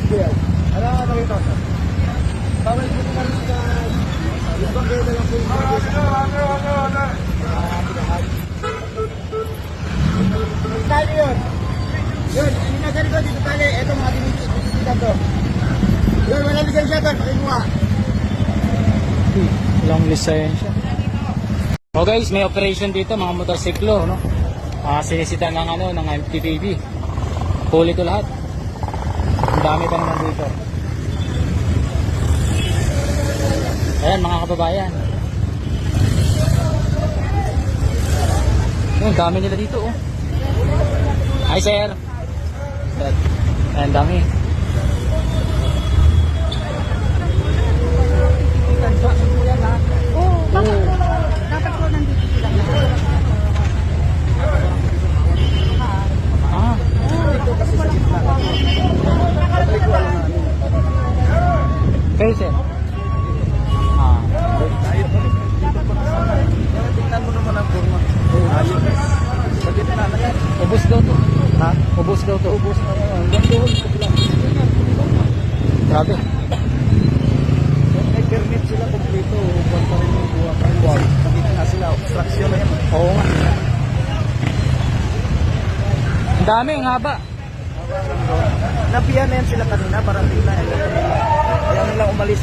dito. Bawal po naman sa... Yung bangketa lang po yung bangketa. Tali yun. Yun, nasa likod dito tali. Ito mga dinititan to. Yun, walang lisensya doon. Pakimuha. Long lisensya. Oh guys, may operation dito mga motorsiklo, no? Ah, sinisita ng ano, ng MTPB. Huli to lahat. Dami pa naman dito. Ayan mga kababayan. Ang dami nila dito, oh. Hi, sir. Ayan, dami. Oo, bakit po? Dapat po nandito sila. Ah, kayo, sir. Ah, Tingnan mo naman ang kurma. Ayun. Bakit na na yan? ubos daw to. Ha? Ubos daw to. Ubus na naman. Grabe. May permit sila kumpleto. Huwag pa rin yung buwa pa. Wow. Nakita nga sila. Obstruction na yan. Oo nga. Ang dami, ang haba. Napiyan na yan sila kanina. Parang tingnan. Kaya nila umalis.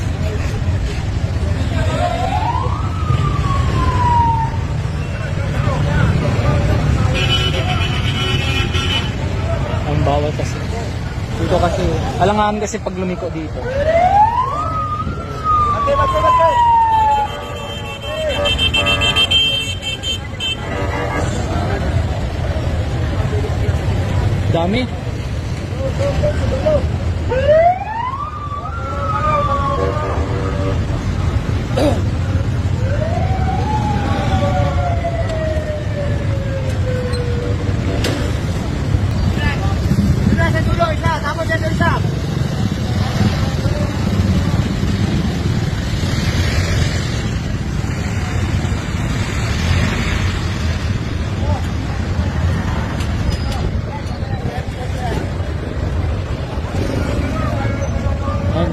Ang bawal kasi. Dito kasi, alangan kasi pag lumiko dito. Ate, ate, ate. Dami. Isa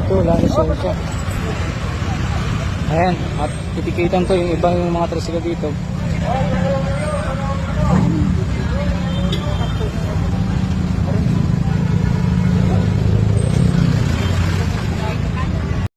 Ayan to, wala lisensya. Ayan, at titikitan ko yung iba yung mga tricycle dito.